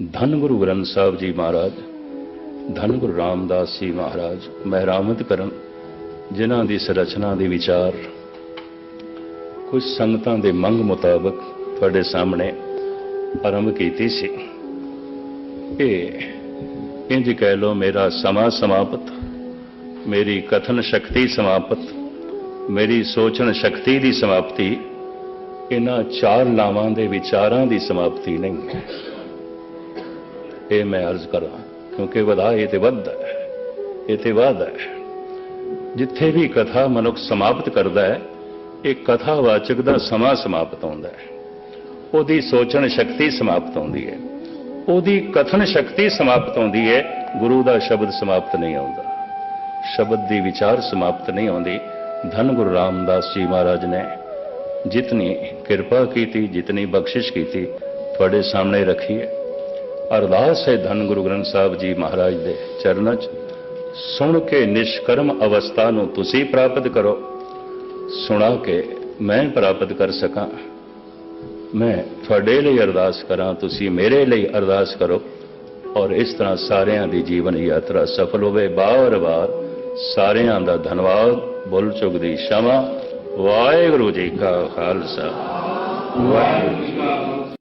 ਧੰਨ ਗੁਰੂ ਗ੍ਰੰਥ ਸਾਹਿਬ ਜੀ ਮਹਾਰਾਜ, ਧੰਨ ਗੁਰੂ ਰਾਮਦਾਸ ਜੀ ਮਹਾਰਾਜ ਮਹਿਰਾਮਤ ਕਰਨ ਜਿਨ੍ਹਾਂ ਦੀ ਸੰਰਚਨਾ ਦੇ ਵਿਚਾਰ, ਕੁਝ ਸੰਗਤਾਂ ਦੇ ਮੰਗ ਮੁਤਾਬਕ ਤੁਹਾਡੇ ਸਾਹਮਣੇ ਆਰੰਭ ਕੀਤੀ ਸੀ। ਇਹ ਇੰਜ ਕਹਿ ਲੋ ਮੇਰਾ ਸਮਾਂ ਸਮਾਪਤ, ਮੇਰੀ ਕਥਨ ਸ਼ਕਤੀ ਸਮਾਪਤ, ਮੇਰੀ ਸੋਚਣ ਸ਼ਕਤੀ ਦੀ ਸਮਾਪਤੀ, ਇਹਨਾਂ ਚਾਰ ਲਾਵਾਂ ਦੇ ਵਿਚਾਰਾਂ ਦੀ ਸਮਾਪਤੀ ਨਹੀਂ। ਹੈ ਇਹ ਮੈਂ ਅਰਜ਼ ਕਰਾਂ, ਕਿਉਂਕਿ ਵਧਾ ਇਹ ਤੇ ਵੱਧ ਹੈ, ਇਹ ਤੇ ਵੱਧ ਹੈ। ਜਿੱਥੇ ਵੀ ਕਥਾ ਮਨੁੱਖ ਸਮਾਪਤ ਕਰਦਾ ਹੈ, ਇਹ ਕਥਾਵਾਚਕ ਦਾ ਸਮਾਂ ਸਮਾਪਤ ਹੁੰਦਾ ਹੈ। ਉਹਦੀ ਸੋਚਣ ਸ਼ਕਤੀ ਸਮਾਪਤ ਹੁੰਦੀ ਹੈ। ਉਹਦੀ ਕਥਨ ਸ਼ਕਤੀ ਸਮਾਪਤ ਹੁੰਦੀ ਹੈ, ਗੁਰੂ ਦਾ ਸ਼ਬਦ ਸਮਾਪਤ ਨਹੀਂ ਆਉਂਦਾ। ਸ਼ਬਦ ਦੀ ਵਿਚਾਰ ਸਮਾਪਤ ਨਹੀਂ ਆਉਂਦੀ। ਧੰਨ ਗੁਰੂ ਰਾਮਦਾਸ ਜੀ ਮਹਾਰਾਜ ਨੇ ਜਿਤਨੀ ਕਿਰਪਾ ਕੀਤੀ, ਜਿਤਨੀ ਬਖਸ਼ਿਸ਼ ਕੀਤੀ, ਤੁਹਾਡੇ ਸਾਹਮਣੇ ਰੱਖੀ ਹੈ। ਅਰਦਾਸ ਹੈ ਧੰਨ ਗੁਰੂ ਗ੍ਰੰਥ ਸਾਹਿਬ ਜੀ ਮਹਾਰਾਜ ਦੇ ਚਰਨਾਂ 'ਚ। ਸੁਣ ਕੇ ਨਿਸ਼ਕਰਮ ਅਵਸਥਾ ਨੂੰ ਤੁਸੀਂ ਪ੍ਰਾਪਤ ਕਰੋ। ਸੁਣਾ ਕੇ ਮੈਂ ਪ੍ਰਾਪਤ ਕਰ ਸਕਾਂ। ਮੈਂ ਤੁਹਾਡੇ ਲਈ ਅਰਦਾਸ ਕਰਾਂ, ਤੁਸੀਂ ਮੇਰੇ ਲਈ ਅਰਦਾਸ ਕਰੋ। ਔਰ ਇਸ ਤਰ੍ਹਾਂ ਸਾਰਿਆਂ ਦੀ ਜੀਵਨ ਯਾਤਰਾ ਸਫਲ ਹੋਵੇ। ਬਾਰ-ਬਾਰ ਸਾਰਿਆਂ ਦਾ ਧੰਨਵਾਦ। ਬੁੱਲ ਚੁੱਕ ਦੀ ਸ਼ਮਾ। ਵਾਹਿਗੁਰੂ ਜੀ ਕਾ ਖਾਲਸਾ। ਵਾਹਿਗੁਰੂ ਜੀ ਕੀ